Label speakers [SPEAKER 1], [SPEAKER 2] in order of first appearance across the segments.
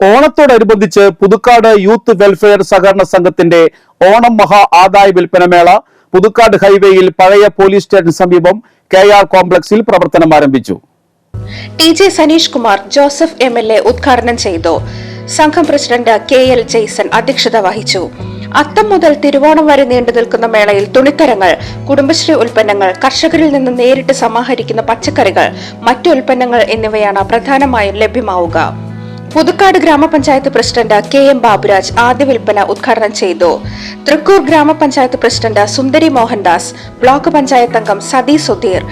[SPEAKER 1] ഓണത്തോടനുബന്ധിച്ച് Puthukkad youth welfare സഹകരണ സംഘത്തിന്റെ ഓണം മഹാ ആദായ വിൽപ്പനമേള പുതുക്കാട് ഹൈവേയിൽ പഴയ പോലീസ് സ്റ്റേഷൻ സമീപം കെ ആർ കോംപ്ലക്സിൽ പ്രവർത്തനം ആരംഭിച്ചു.
[SPEAKER 2] T J Saneesh Kumar Joseph M L A ഉദ്ഘാടനം ചെയ്തു. സംഘം പ്രസിഡന്റ് കെ എൽ ജെയ്സൺ അധ്യക്ഷത വഹിച്ചു. അത്തം മുതൽ തിരുവോണം വരെ നീണ്ടു നിൽക്കുന്ന മേളയിൽ തുണിത്തരങ്ങൾ കുടുംബശ്രീ ഉൽപ്പന്നങ്ങൾ കർഷകരിൽ നിന്ന് നേരിട്ട് സമാഹരിക്കുന്ന പച്ചക്കറികൾ മറ്റു ഉൽപ്പന്നങ്ങൾ എന്നിവയാണ് പ്രധാനമായും ലഭ്യമാവുക. പുതുക്കാട് ഗ്രാമപഞ്ചായത്ത് പ്രസിഡന്റ് കെ എം ബാബുരാജ് ആദ്യ വിൽപ്പന ഉദ്ഘാടനം ചെയ്തു. തൃക്കൂർ ഗ്രാമപഞ്ചായത്ത് പ്രസിഡന്റ് സുന്ദരി മോഹൻദാസ് ബ്ലോക്ക് പഞ്ചായത്ത് അംഗം സതി സുധീർ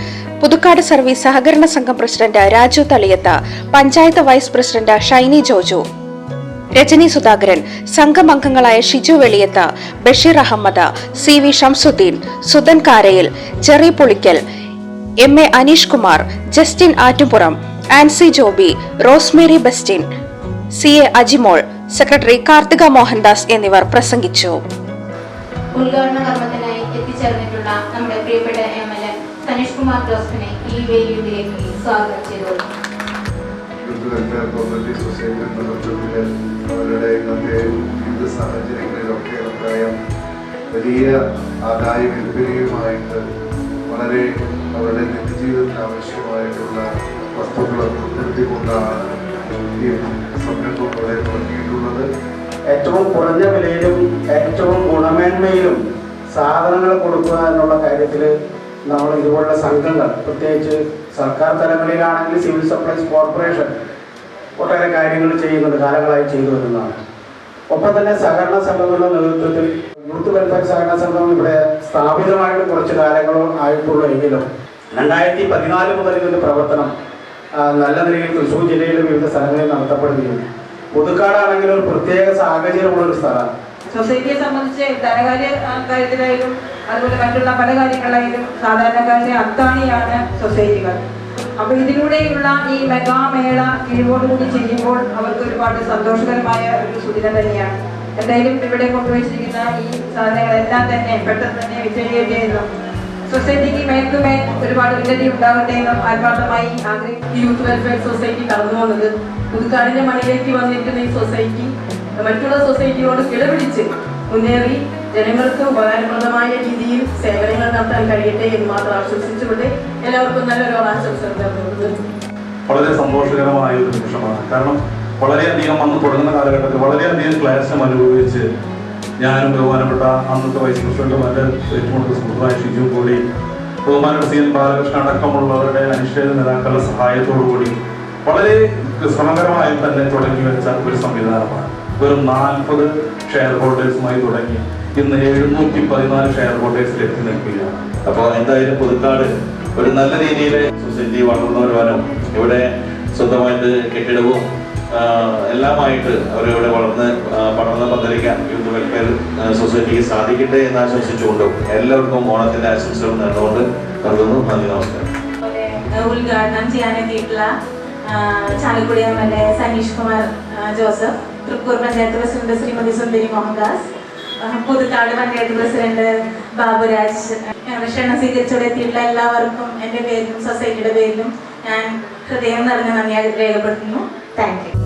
[SPEAKER 2] പുതുക്കാട് സർവീസ് സഹകരണ സംഘം president Raju Thaliyath panchayat vice president Shiny Joju Rajani Sudhakaran സംഘം അംഗങ്ങളായ Shiju Veliyath Basheer Ahammed C V Shamsuddin Sudhan Karayil Jerry Pulickal M A Aneesh Kumar Justin Attupuram Ancy Joby Rosemary Bestin C A Ajimol secretary Karthika Mohandas എന്നിവർ പ്രസംഗിച്ചു.
[SPEAKER 3] ഉദ്ഘാടന കർമ്മത്തിനായി എത്തിച്ചേർന്നിട്ടുള്ള നമ്മുടെ പ്രിയപ്പെട്ട M L A Saneesh Kumar ജോസഫിനെ ഈ വേദിയിലേക്ക് സ്വാഗതം
[SPEAKER 4] ചെയ്തു. അവരുടെ ഇന്നത്തെ വിവിധ സാഹചര്യങ്ങളിലൊക്കെ നമുക്കറിയാം. വലിയ ആദായ വിൽപ്പനയുമായിട്ട് വളരെ അവരുടെ നിത്യജീവിതത്തിന് ആവശ്യമായിട്ടുള്ള വസ്തുക്കൾ ഉൾപ്പെടുത്തിക്കൊണ്ടാണ്
[SPEAKER 5] ഏറ്റവും കുറഞ്ഞ വിലയിലും ഏറ്റവും ഗുണമേന്മയിലും സാധനങ്ങൾ കൊടുക്കുക എന്നുള്ള കാര്യത്തിൽ നമ്മൾ ഇതുപോലുള്ള സംഘങ്ങൾ പ്രത്യേകിച്ച് സർക്കാർ തലങ്ങളിലാണെങ്കിൽ സിവിൽ സപ്ലൈസ് കോർപ്പറേഷൻ ഒട്ടേറെ കാര്യങ്ങൾ ചെയ്യുന്നുണ്ട് കാലങ്ങളായി ചെയ്തു വരുന്നതാണ്. ഒപ്പം തന്നെ സഹകരണ സംഘങ്ങളുടെ നേതൃത്വത്തിൽ യൂത്ത് വെൽഫെയർ സഹകരണ സംഘം ഇവിടെ സ്ഥാപിതമായിട്ട് കുറച്ച് കാലങ്ങളോ ആയിട്ടുള്ളൂ എങ്കിലും രണ്ടായിരത്തി പതിനാല് മുതൽ ഇതിന്റെ പ്രവർത്തനം നല്ല നിലയിൽ തൃശ്ശൂർ ജില്ലയിലെ വിവിധ സ്ഥലങ്ങളിൽ നടത്തപ്പെടുകയും പുതുക്കാടാണെങ്കിൽ ഒരു പ്രത്യേക സാഹചര്യമുള്ള ഒരു സ്ഥലമാണ്
[SPEAKER 6] സൊസൈറ്റിയെ സംബന്ധിച്ച് ധനകാര്യ കാര്യത്തിലായാലും അതുപോലെ മറ്റുള്ള പല കാര്യങ്ങളിലായാലും സാധാരണക്കാരുടെ അത്താണിയാണ് സൊസൈറ്റികൾ അപ്പൊ ഇതിലൂടെയുള്ള ഈ മെഗാമേള കിഴിവോടുകൂടി ചെയ്യുമ്പോൾ അവർക്ക് ഒരുപാട് സന്തോഷകരമായ ഒരു സുദിനം തന്നെയാണ്. എന്തായാലും ഇവിടെ കൊണ്ടുവച്ചിരിക്കുന്ന ഈ സാധനങ്ങളെല്ലാം തന്നെ പെട്ടെന്ന് തന്നെ വിജയം ചെയ്യുന്നു സൊസൈറ്റിക്ക് മേൽക്കുമേൽ ഒരുപാട് ഉന്നതി ഉണ്ടാകട്ടെ എന്ന് ആത്മാർത്ഥമായി ആഗ്രഹിക്കുന്ന
[SPEAKER 7] യൂത്ത് വെൽഫെയർ സൊസൈറ്റി കടന്നു വന്നത് പുതുക്കാടിന്റെ മണിയിലേക്ക് വന്നിരിക്കുന്ന ഈ സൊസൈറ്റി മറ്റുള്ള സൊസൈറ്റിയോട് കിടപിടിച്ച് മുന്നേറി ജനങ്ങൾക്ക് ഉപകാരപ്രദമായ രീതിയിൽ സേവനങ്ങൾ നടത്താൻ കഴിയട്ടെ എന്ന് മാത്രം ആശംസിച്ചുകൊണ്ട് എല്ലാവർക്കും നല്ലൊരു നേർന്നുകൊണ്ട്.
[SPEAKER 8] വളരെ സന്തോഷകരമായ ഒരു നിമിഷമാണ്. കാരണം വളരെയധികം അന്ന് തുടങ്ങുന്ന കാലഘട്ടത്തിൽ വളരെയധികം ക്ലേശം അനുഭവിച്ച് ഞാനും ബഹുമാനപ്പെട്ട അന്നത്തെ വൈസ് പ്രസിഡന്റും എന്റെ ഏറ്റവും കൂടുതൽ സുഹൃത്തായ ഷിജു കൂടി ബഹുമാനപ്പെട്ട സി എൻ ബാലകൃഷ്ണൻ അടക്കമുള്ളവരുടെ അനിശ്ചിത നേതാക്കളുടെ സഹായത്തോടു കൂടി വളരെ ശ്രമകരമായി തന്നെ തുടങ്ങി വെച്ച ഒരു സംവിധാനമാണ്. വെറും നാൽപ്പത് ഷെയർ ഹോൾഡേഴ്സുമായി തുടങ്ങി ഇന്ന് എഴുന്നൂറ്റി പതിനാല് ഷെയർ ഹോൾഡേഴ്സിൽ എത്തി നിൽക്കുകയാണ്.
[SPEAKER 9] അപ്പോൾ എന്തായാലും പുതുക്കാട് ഒരു നല്ല രീതിയിൽ സൊസൈറ്റി വളർന്നു വരുവാനും ഇവിടെ സ്വന്തമായിട്ട് കെട്ടിടവും എല്ലാമായിട്ട് അവരിവിടെ വളർന്ന് പഠനം പന്തലിക്കാൻ യൂത്ത് വെൽഫെയർ സൊസൈറ്റിക്ക് സാധിക്കട്ടെ എന്ന് ആശംസിച്ചുകൊണ്ട് എല്ലാവർക്കും ഓണത്തിന്റെ ആശംസകൾ നേർന്നുകൊണ്ട് കരുതുന്നു. നന്ദി നമസ്കാരം.
[SPEAKER 3] ഉദ്ഘാടനം ചെയ്യാനെത്തിയിട്ടുള്ള Chalakudy M L A Saneesh Kumar Joseph Thrikkur panchayat president Shrimati Sundari Mohandas Puthukkad panchayat president Baburaj ക്ഷണം സ്വീകരിച്ചോടെ എല്ലാവർക്കും എന്റെ പേരിലും സൊസൈറ്റിയുടെ പേരിലും ഞാൻ ഹൃദയം നിറഞ്ഞ നന്ദി രേഖപ്പെടുത്തുന്നു. Thank you.